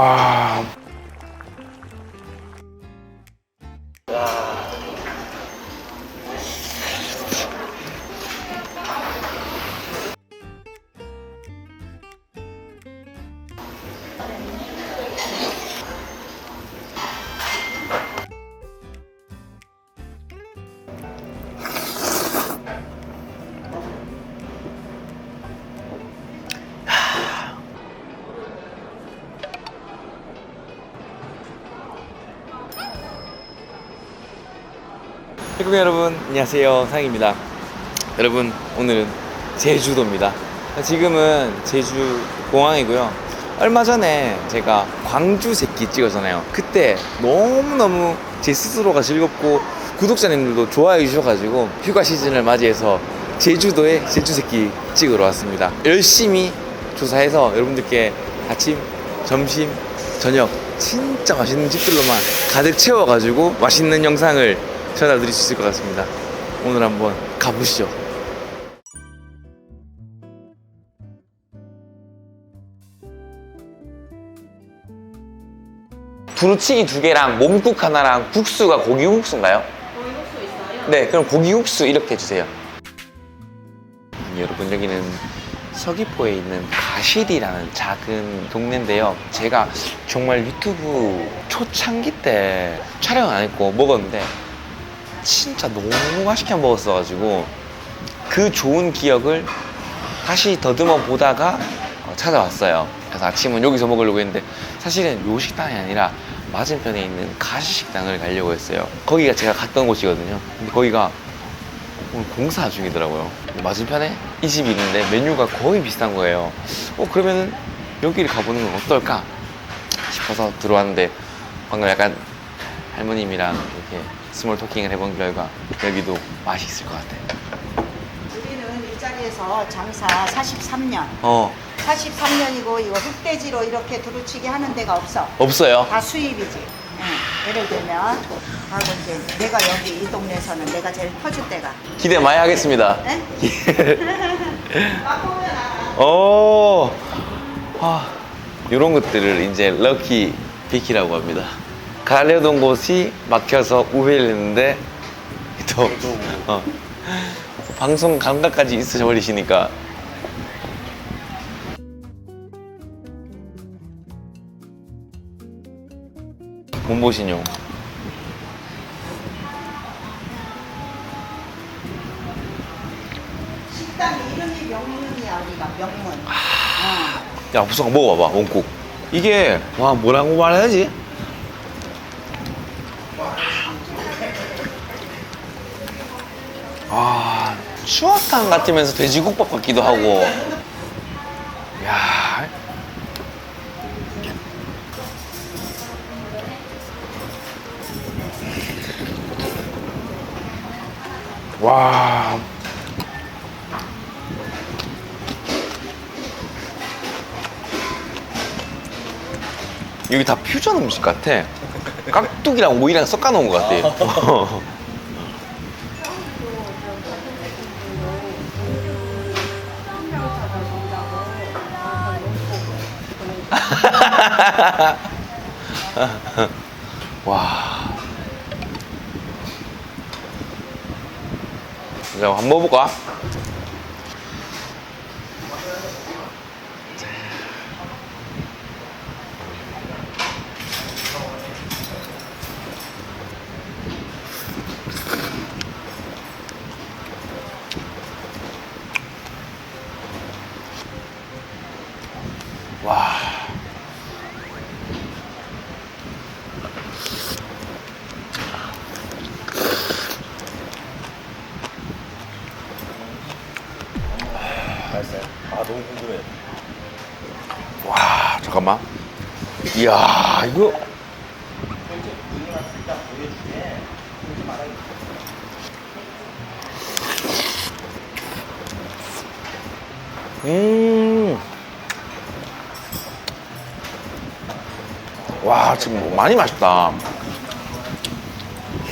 와. 태국 여러분 안녕하세요. 상입니다. 여러분 오늘은 제주도입니다. 지금은 제주 공항이고요. 얼마 전에 제가 광주 새끼 찍었잖아요. 그때 너무너무 제 스스로가 즐겁고 구독자님들도 좋아해 주셔가지고 휴가 시즌을 맞이해서 제주도에 제주 새끼 찍으러 왔습니다. 열심히 조사해서 여러분들께 아침 점심 저녁 진짜 맛있는 집들로만 가득 채워가지고 맛있는 영상을 전달드릴 수 있을 것 같습니다. 오늘 한번 가보시죠. 두루치기 두 개랑 몸국 하나랑 국수가 고기 국수인가요? 고기 국수 있어요? 네, 그럼 고기 국수 이렇게 해주세요. 여러분 여기는 서귀포에 있는 가실이라는 작은 동네인데요. 제가 정말 유튜브 초창기 때 촬영 안 했고 먹었는데 진짜 너무 맛있게 먹었어가지고 그 좋은 기억을 다시 더듬어 보다가 어, 찾아왔어요. 그래서 아침은 여기서 먹으려고 했는데 사실은 요 식당이 아니라 맞은편에 있는 가시 식당을 가려고 했어요. 거기가 제가 갔던 곳이거든요. 근데 거기가 오늘 공사 중이더라고요. 맞은편에 이 집이 있는데 메뉴가 거의 비슷한 거예요. 어, 그러면은 여기를 가보는 건 어떨까 싶어서 들어왔는데 방금 약간 할머님이랑 이렇게 스몰 토킹을 해본 결과 여기도 맛이 있을 것 같아요. 우리는 이 자리에서 장사 43년. 어, 43년이고 이거 흑돼지로 이렇게 두루치기 하는 데가 없어. 없어요. 다 수입이지. 응. 예를 들면 하고 이제 내가 여기 이 동네에서는 내가 제일 퍼줄 때가. 기대 많이 하겠습니다. 네? 맛보면 알아. 오, 아, 이런 것들을 이제 럭키 비키라고 합니다. 가려던 곳이 막혀서 우회를 했는데 또 어, 방송 감각까지 있으셔 버리시니까. 몸보신용. 식당 이름이 명문이야 우리가. 명문. 어. 야 부석아 먹어봐봐 원국. 이게 와 뭐라고 말해야지 아 추어탕 같으면서 돼지국밥 같기도 하고 야 와. 여기 다 퓨전 음식 같아. 깍두기랑 오이랑 섞어 놓은 것 같아. 와. 이제 한번 먹어볼까? 와. 맛있어요? 아 너무 궁금해. 와, 잠깐만. 이야, 이거. 음. 와, 지금 뭐 많이 맛있다.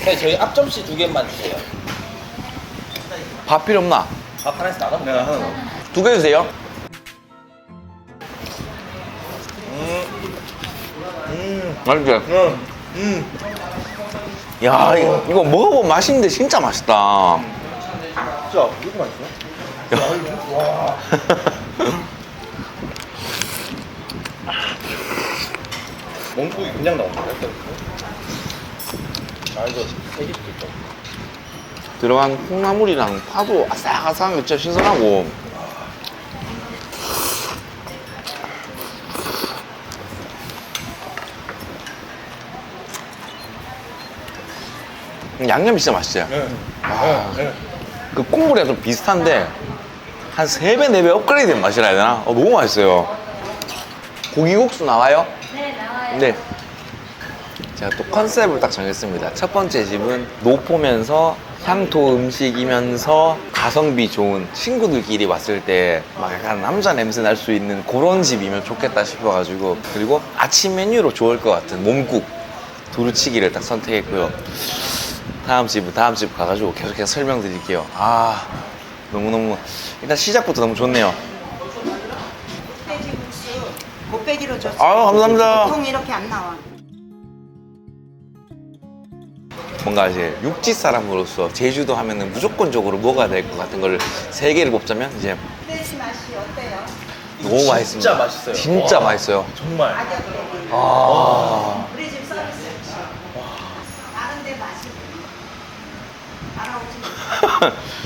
네, 저희 앞접시 두 개만 주세요. 밥 필요 없나? 밥 하나씩 나눠 먹어요. 하나 넣어. 두 개 주세요. 맛있지? 응. 음. 야 이거, 이거 먹어보면 맛있는데 진짜 맛있다 진짜 이거 맛있어? 멍국이 그냥 나오는데? 아 이거 세개 있다. 들어간 콩나물이랑 파도 아삭아삭한 게 진짜 신선하고 양념이 진짜 맛있어요 네. 아. 네. 그 국물이랑 좀 비슷한데 한 3배, 4배 업그레이드 된 맛이라 해야 되나? 어, 너무 맛있어요 고기국수 나와요? 네, 나와요. 네. 제가 또 컨셉을 딱 정했습니다. 첫 번째 집은 노포면서 향토 음식이면서 가성비 좋은 친구들끼리 왔을 때 막 약간 남자 냄새 날 수 있는 그런 집이면 좋겠다 싶어가지고 그리고 아침 메뉴로 좋을 것 같은 몸국 두루치기를 딱 선택했고요. 다음 집은 다음 집 가가지고 계속해서 설명드릴게요. 아 너무너무 일단 시작부터 너무 좋네요. 곱빼기 국수 곱빼기로 줬어. 아유, 감사합니다. 보통 이렇게 안 나와. 뭔가 이제 육지 사람으로서 제주도 하면은 무조건적으로 먹어야 될 것 같은 걸 세 개를 뽑자면 이제 곱빼기 맛이 어때요? 너무 진짜 맛있습니다. 맛있어요. 진짜 와. 맛있어요. 정말. 가격 대비. 아, 우리 집 서비스. 다른 데 맛이 알아오지.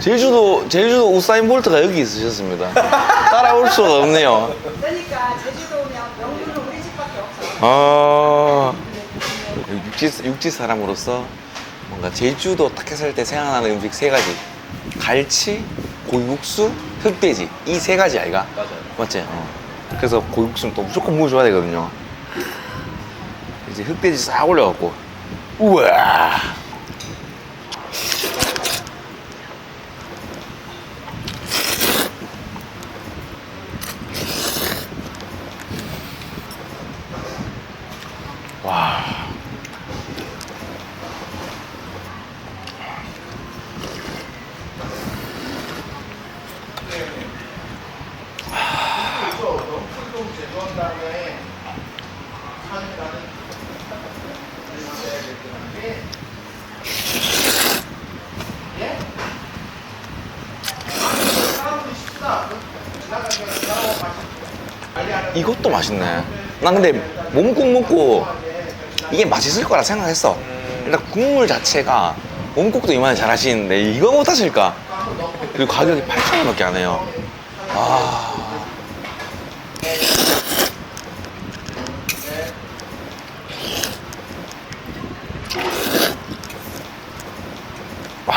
제주도 제주도 우사인 볼트가 여기 있으셨습니다. 따라올 수가 없네요. 그러니까 제주도 오면 명물은 우리 집밖에 없어. 아, 육지 육지 사람으로서 뭔가 제주도 딱 했을 때 생각나는 음식 세 가지: 갈치, 고육수, 흑돼지 이 세 가지 아이가 맞아요. 맞지? 어. 그래서 고육수는 또 무조건 먹어줘야 되거든요. 이제 흑돼지 싹 올려갖고 우와. 와. 이것도 맛있네. 난 근데 몸국 먹고 이게 맛있을 거라 생각했어. 일단 국물 자체가 몸국도 이만히 잘 하시는데 이거 못 하실까? 그리고 가격이 8,000원 밖에 안 해요. 아. 와.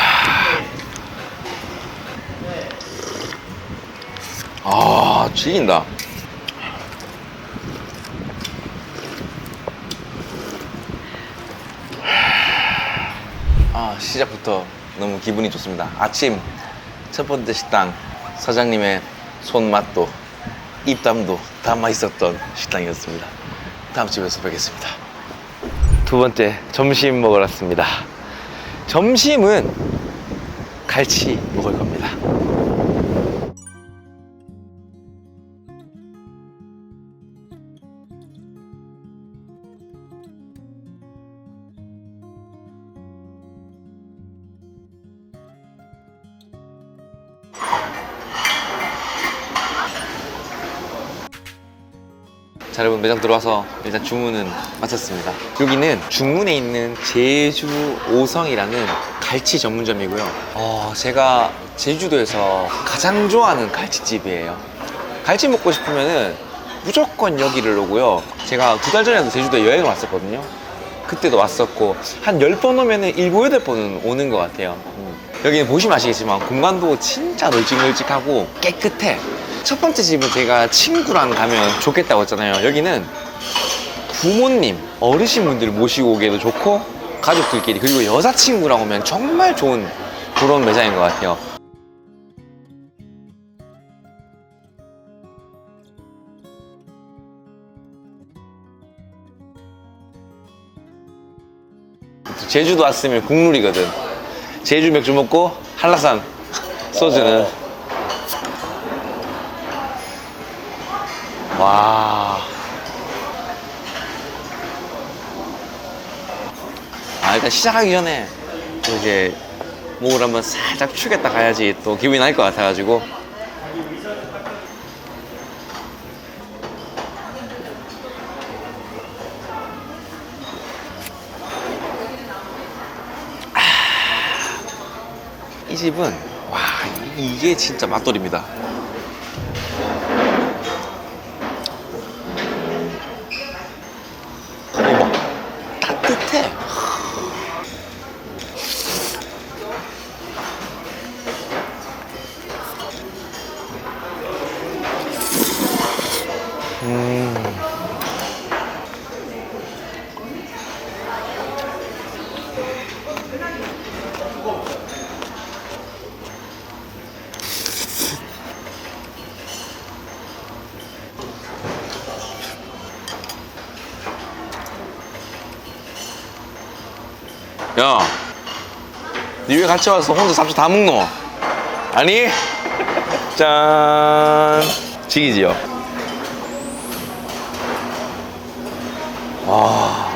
아, 죽인다. 아, 시작부터 너무 기분이 좋습니다. 아침 첫 번째 식당 사장님의 손맛도 입담도 다 맛있었던 식당이었습니다. 다음 집에서 뵙겠습니다. 두 번째 점심 먹으러 왔습니다. 점심은 갈치 먹을 겁니다. 자 여러분 매장 들어와서 일단 주문은 마쳤습니다. 여기는 중문에 있는 제주 오성이라는 갈치 전문점이고요. 어, 제가 제주도에서 가장 좋아하는 갈치집이에요. 갈치 먹고 싶으면은 무조건 여기를 오고요. 제가 두 달 전에도 제주도에 여행을 왔었거든요. 그때도 왔었고 한 10번 오면은 7, 8번은 오는 것 같아요. 음. 여기는 보시면 아시겠지만 공간도 진짜 널찍널찍하고 깨끗해 첫 번째 집은 제가 친구랑 가면 좋겠다고 했잖아요. 여기는 부모님, 어르신분들 모시고 오기에도 좋고 가족들끼리 그리고 여자친구랑 오면 정말 좋은 그런 매장인 것 같아요. 제주도 왔으면 국룰이거든. 제주 맥주 먹고 한라산 소주는 와 아, 일단 시작하기 전에 또 이제 목을 한번 살짝 축였다 가야지 또 기분이 날 것 같아가지고. 이 집은 와 이게 진짜 맛돌입니다. 같이 와서 혼자 잡채 다 먹노? 아니? 짠, 지기지요. 와,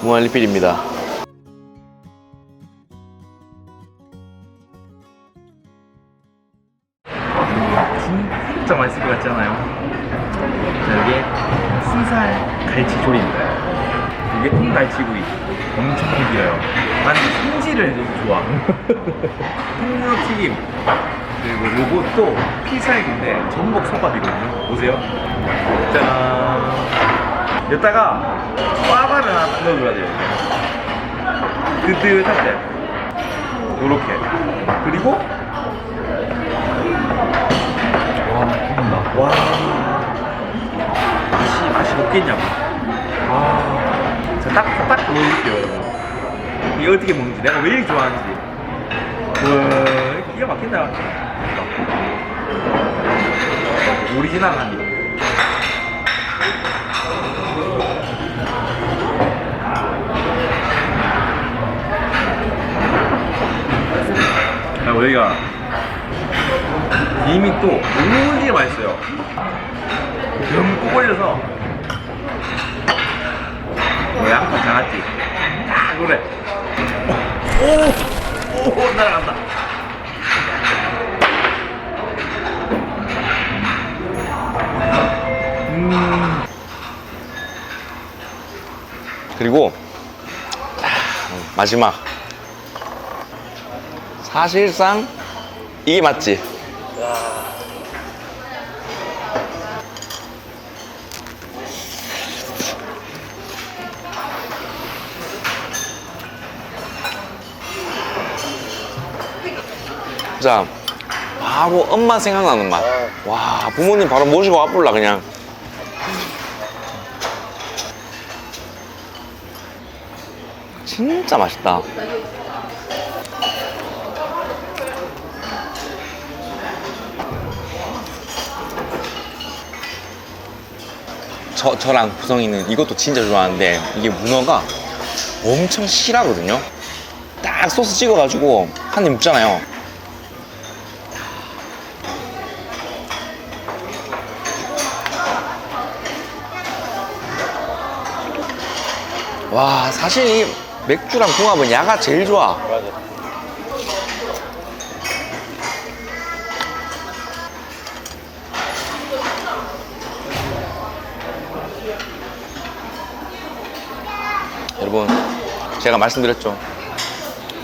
무한 리필입니다. 짠. 여기다가 꽈바를 하나 딱 넣어줘야 돼요. 뜨뜻할 때. 요렇게. 그리고 와, 죽는다. 와. 맛이, 맛이 없겠냐고. 아. 자, 딱, 딱 보여줄게요, 여러분. 이게 어떻게 먹는지, 내가 왜 이렇게 좋아하는지. 와, 기가 막힌다. 오리지널 한 입. 자, 여기가 김이 또 오지게 맛있어요. 듬뿍 올려서 뭐 양파 장아찌 딱 그래. 오, 오 날아간다. 음, 그리고 아, 마지막 사실상 이게 맞지? 자 바로 엄마 생각나는 맛. 와 부모님 바로 모시고 와볼라 그냥. 진짜 맛있다. 저, 저랑 구성이는 이것도 진짜 좋아하는데 이게 문어가 엄청 실하거든요. 딱 소스 찍어가지고 한 입 먹잖아요. 와 사실 이 맥주랑 궁합은 야가 제일 좋아. 여러 제가 말씀드렸죠.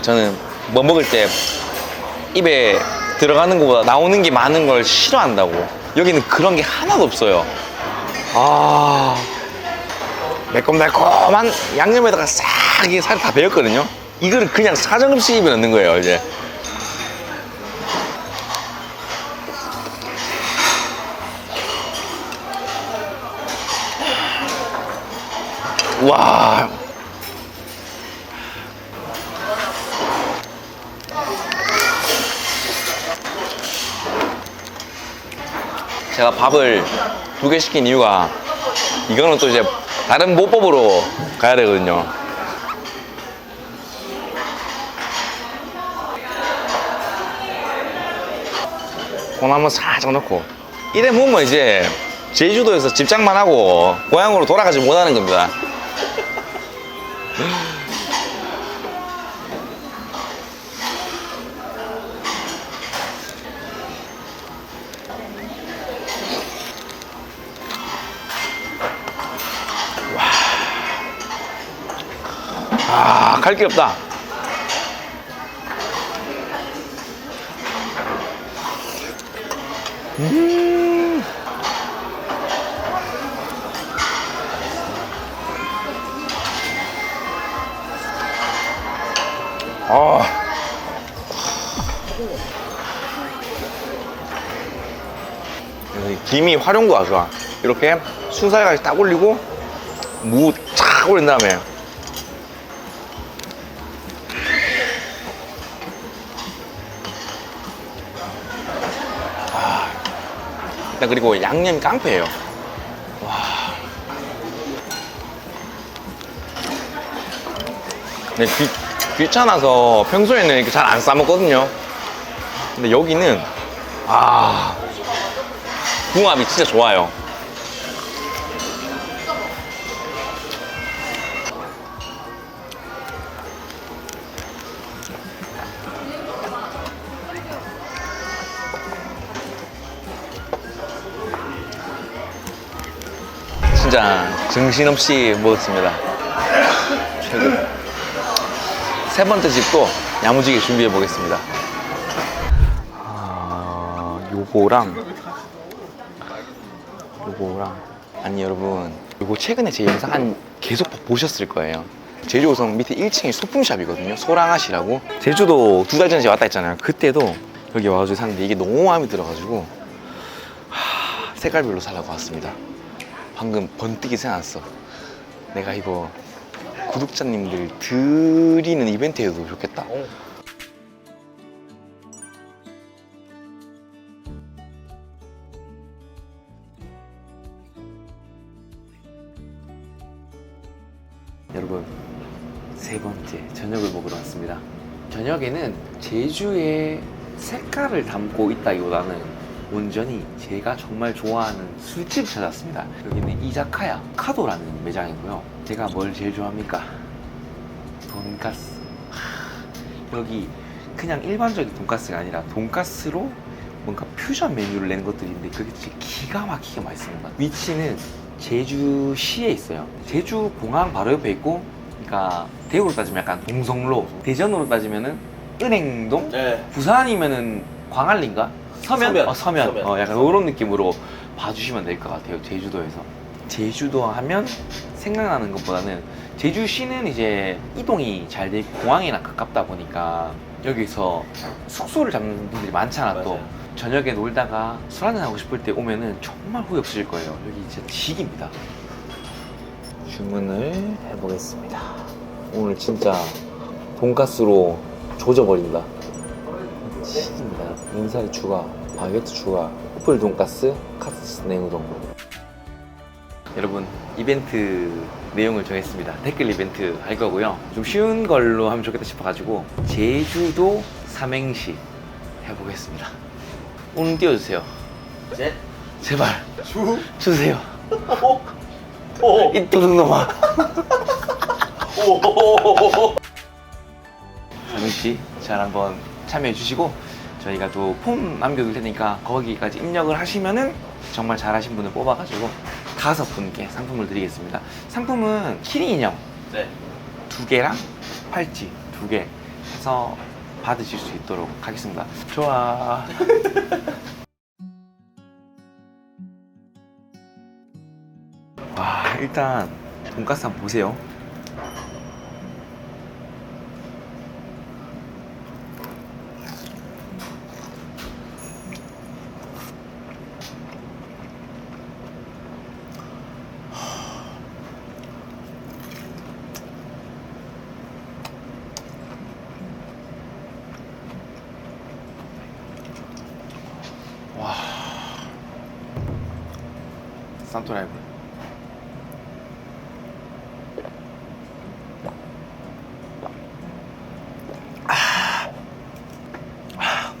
저는 뭐 먹을 때 입에 들어가는 것보다 나오는 게 많은 걸 싫어한다고. 여기는 그런 게 하나도 없어요. 아 매콤매콤한 양념에다가 싹 이게 살이 다 배었거든요. 이거를 그냥 사정없이 입에 넣는 거예요 이제. 와. 제가 밥을 두 개 시킨 이유가 이거는 또 이제 다른 모법으로 가야 되거든요. 콩 한번 살짝 넣고 이래 먹으면 이제 제주도에서 집장만 하고 고향으로 돌아가지 못하는 겁니다. 아, 갈길 없다. 음. 아. 김이 활용도가 좋아. 이렇게 순살까지 딱 올리고 무 착 올린 다음에 일단 그리고 양념 깡패예요. 와. 네, 귀, 귀찮아서 평소에는 이렇게 잘 안 싸먹거든요. 근데 여기는 아 궁합이 진짜 좋아요. 정신없이 먹었습니다. 최고. 세 번째 집도 야무지게 준비해 보겠습니다. 아, 요거랑 요거랑 아니 여러분 요거 최근에 제 영상 한 계속 보셨을 거예요. 제주 5성 밑에 1층이 소품샵이거든요. 소랑아시라고. 제주도 두 달 전에 왔다 했잖아요. 그때도 여기 와가지고 샀는데 이게 너무 마음에 들어가지고 하, 색깔별로 살라고 왔습니다. 방금 번뜩이 생각났어. 내가 이거 구독자님들 드리는 이벤트에도 좋겠다. 여러분, 세 번째 저녁을 먹으러 왔습니다. 저녁에는 제주의 색깔을 담고 있다기보다는 온전히 제가 정말 좋아하는 술집 찾았습니다. 여기는 이자카야 카도라는 매장이고요. 제가 뭘 제일 좋아합니까? 돈가스. 하, 여기 그냥 일반적인 돈가스가 아니라 돈가스로 뭔가 퓨전 메뉴를 내는 것들인데 그게 진짜 기가 막히게 맛있습니다. 위치는 제주시에 있어요. 제주 공항 바로 옆에 있고, 그러니까 대구로 따지면 약간 동성로, 대전으로 따지면은 은행동, 네. 부산이면은 광안리인가? 서면? 서면. 어, 서면. 서면. 어, 약간 이런 느낌으로 봐주시면 될 것 같아요. 제주도에서. 제주도 하면 생각나는 것보다는 제주시는 이제 이동이 잘돼 있고 공항이랑 가깝다 보니까 여기서 숙소를 잡는 분들이 많잖아 또 맞아요. 저녁에 놀다가 술 한잔 하고 싶을 때 오면은 정말 후회 없으실 거예요 여기 진짜 직입니다 주문을 해보겠습니다 오늘 진짜 돈가스로 조져버린다 치즈입니다. 인사리 추가, 바게트 추가, 푸풀 돈가스, 카스 냉우동. 여러분 이벤트 내용을 정했습니다. 댓글 이벤트 할 거고요. 좀 쉬운 걸로 하면 좋겠다 싶어가지고 제주도 삼행시 해보겠습니다. 오늘 띄워주세요. 셋. 제발 주. 주세요. 오. 오. 이 도둑놈아. 오. 삼행시 잘 한번 참여해 주시고 저희가 또 폼 남겨둘 테니까 거기까지 입력을 하시면은 정말 잘하신 분을 뽑아가지고 다섯 분께 상품을 드리겠습니다. 상품은 키링 인형 네. 두 개랑 팔찌 두 개 해서 받으실 수 있도록 하겠습니다. 좋아. 와 일단 돈가스 한번 보세요. 산토라이브. 아. 아.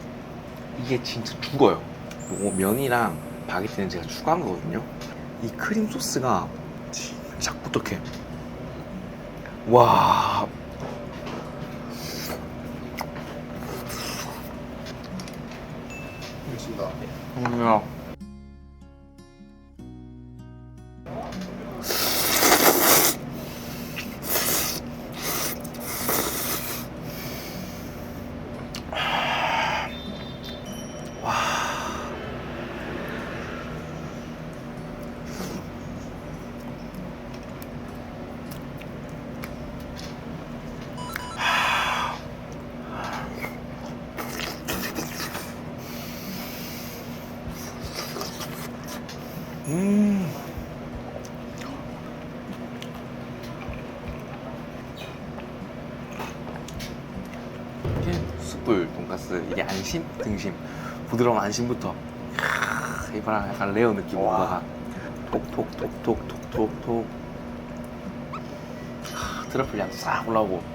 이게 진짜 죽어요. 요 면이랑 바게트는 제가 추가한 거거든요. 이 크림 소스가 진짜 꾸덕해. 와. 알겠습니다. 숯불 돈가스 이게 안심? 등심. 부드러운 안심부터. 캬, 이거랑 약간 레어 느낌 와. 뭔가가 톡톡톡톡톡톡톡 하, 트러플 향 싹 올라오고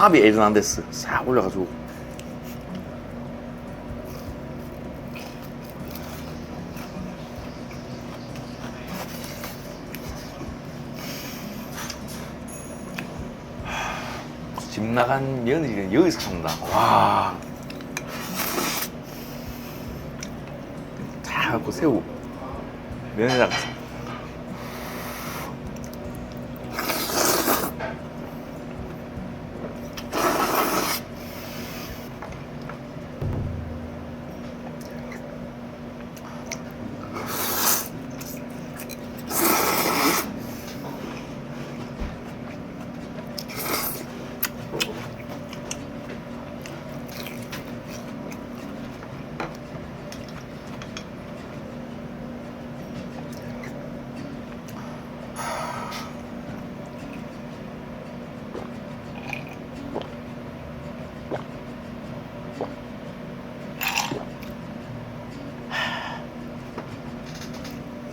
사비 에르난데스 싹 올려가지고. 집 나간 며느리는 여기서 참다 와. 다 갖고 새우 면에다가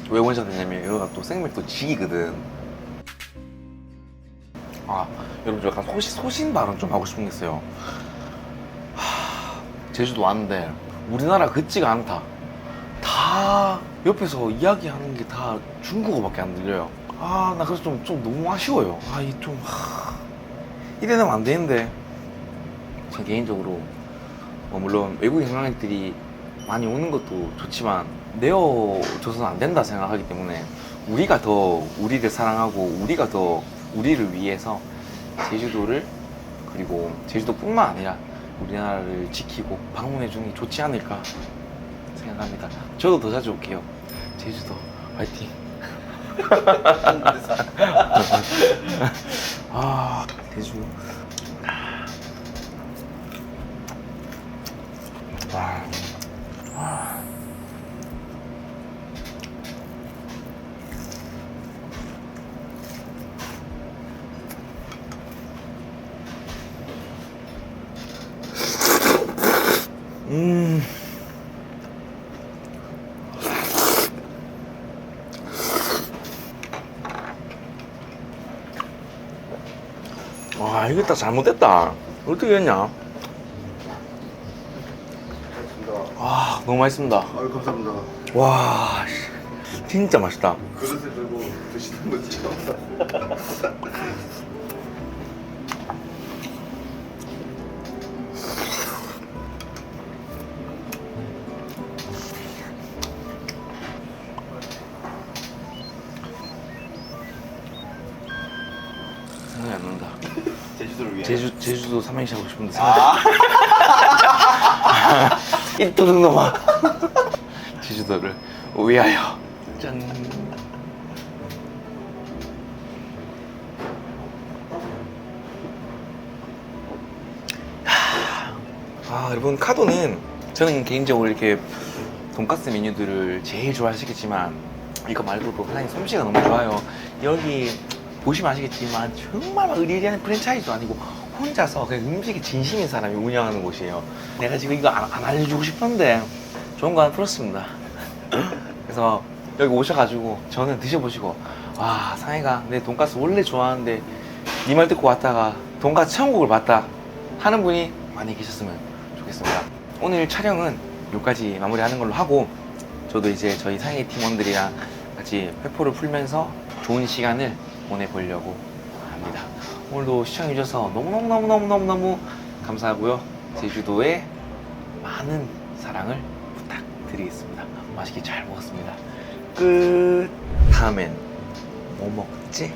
왜 원샷했냐면 여기가 또 생맥도 지기거든. 아 여러분 저 약간 소신, 소신 발언 좀 하고 싶은 게 있어요. 하, 제주도 왔는데 우리나라 같지가 않다. 다 옆에서 이야기하는 게 다 중국어밖에 안 들려요. 아 나 그래서 좀, 좀 너무 아쉬워요. 아 이 좀 이래면 안 되는데. 저 개인적으로 뭐 물론 외국인 관광객들이 많이 오는 것도 좋지만 내어줘서는 안 된다 생각하기 때문에 우리가 더 우리를 사랑하고 우리가 더 우리를 위해서 제주도를 그리고 제주도뿐만 아니라 우리나라를 지키고 방문해 주는 게 좋지 않을까 생각합니다. 저도 더 자주 올게요. 제주도 화이팅. 아 제주. 와. 음. 와, 이거 다 잘못됐다. 어떻게 했냐? 와, 너무 맛있습니다. 아유 감사합니다. 와, 씨, 진짜 맛있다. 그릇을 들고 드시는 거죠? 제주, 제주도 삼행시 하고 싶은데 생각이 이 도둑 놈아. 제주도를 위하여. 짠. 아, 여러분, 카도는 저는 개인적으로 이렇게 돈가스 메뉴들을 제일 좋아하시겠지만 이거 말고도 사장님 솜씨가 너무 좋아요. 여기 보시면 아시겠지만 정말 막 의리의리한 프랜차이즈도 아니고 혼자서 그냥 음식에 진심인 사람이 운영하는 곳이에요. 내가 지금 이거 안, 안 알려주고 싶었는데 좋은 거 하나 풀었습니다. 그래서 여기 오셔가지고 저는 드셔보시고 와 상해가 내 돈가스 원래 좋아하는데 니말 듣고 왔다가 돈가스 천국을 봤다 하는 분이 많이 계셨으면 좋겠습니다 오늘 촬영은 여기까지 마무리하는 걸로 하고 저도 이제 저희 상해 팀원들이랑 같이 회포를 풀면서 좋은 시간을 보내보려고 합니다 오늘도 시청해주셔서 너무너무너무너무너무 감사하고요 제주도에 많은 사랑을 부탁드리겠습니다. 맛있게 잘 먹었습니다. 끝. 다음엔 뭐 먹지?